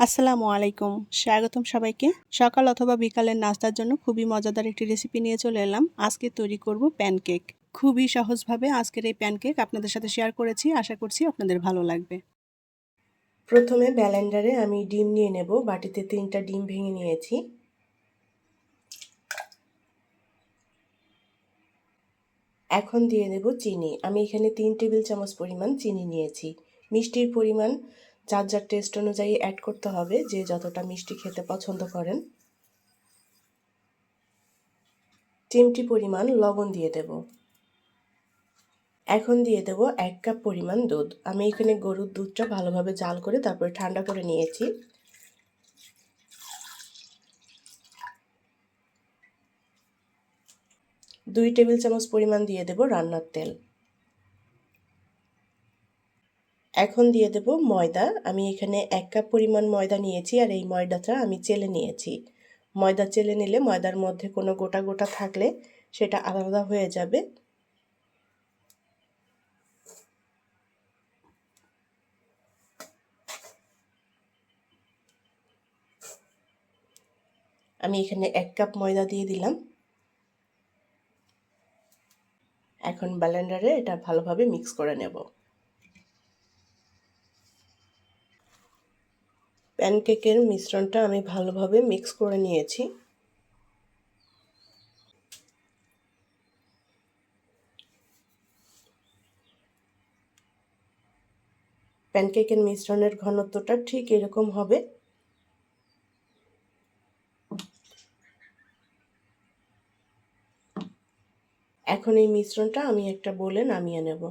আসসালামু আলাইকুম। স্বাগতম সবাইকে। সকাল অথবা বিকালের নাস্তার জন্য খুবই মজাদার একটি রেসিপি নিয়ে চলে এলাম। আজকে তৈরি করব প্যানকেক খুবই সহজভাবে আজকের এই প্যানকেক আপনাদের সাথে শেয়ার করেছি। আশা করছি আপনাদের ভালো লাগবে। প্রথমে ব্যালেন্ডারে আমি ডিম নিয়ে নেব। বাটিতে তিনটা ডিম ভেঙে নিয়েছি। এখন দিয়ে দেব চিনি। আমি এখানে তিন টেবিল চামচ পরিমাণ চিনি নিয়েছি। মিষ্টির পরিমাণ যার যার টেস্ট অনুযায়ী অ্যাড করতে হবে যে যতটা মিষ্টি খেতে পছন্দ করেন। চিমটি পরিমাণ লবণ দিয়ে দেব। এখন দিয়ে দেব এক কাপ পরিমাণ দুধ। আমি এখানে গরুর দুধটা ভালোভাবে জাল করে তারপরে ঠান্ডা করে নিয়েছি। দুই টেবিল চামচ পরিমাণ দিয়ে দেব রান্নার তেল। এখন দিয়ে দেব ময়দা। আমি এখানে এক কাপ পরিমাণ ময়দা নিয়েছি আর এই ময়দাটা আমি চেলে নিয়েছি। ময়দা চেলে নিলে ময়দার মধ্যে কোনো গোটা গোটা থাকলে সেটা আলাদা হয়ে যাবে। আমি এখানে এক কাপ ময়দা দিয়ে দিলাম। এখন ব্যালেন্ডারে এটা ভালোভাবে মিক্স করে নেব। প্যানকেকের মিশ্রণটা আমি ভালোভাবে মিক্স করে নিয়েছি। প্যানকেকের মিশ্রণের ঘনত্বটা ঠিক এরকম হবে। এখন এই মিশ্রণটা আমি একটা বলে নামিয়ে নেব।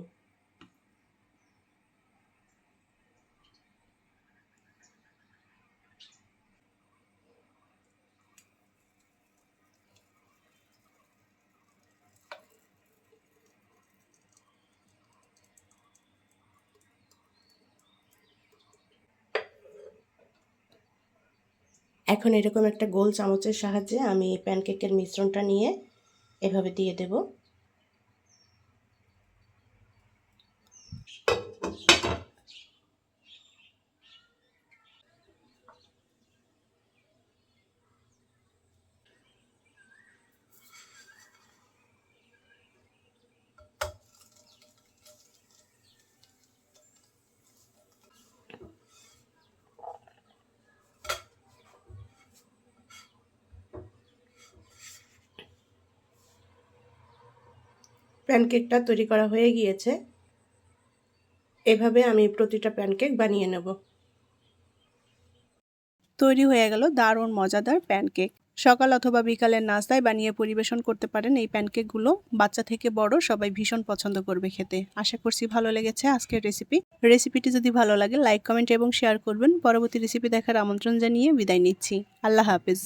এখন এরকম একটা গোল চামচের সাহায্যে আমি প্যানকেকের মিশ্রণটা নিয়ে এভাবে দিয়ে দেব। প্যানকেকটা তৈরি করা হয়ে গিয়েছে। এভাবে আমি প্রতিটা প্যানকেক বানিয়ে নেব। তৈরি হয়ে গেল দারুণ মজাদার প্যানকেক। সকাল অথবা বিকালের নাস্তায় বানিয়ে পরিবেশন করতে পারেন এই প্যানকেকগুলো। বাচ্চা থেকে বড় সবাই ভীষণ পছন্দ করবে খেতে। আশা করছি ভালো লেগেছে আজকের রেসিপি। রেসিপিটি যদি ভালো লাগে লাইক, কমেন্ট এবং শেয়ার করবেন। পরবর্তী রেসিপি দেখার আমন্ত্রণ জানিয়ে বিদায় নিচ্ছি। আল্লাহ হাফিজ।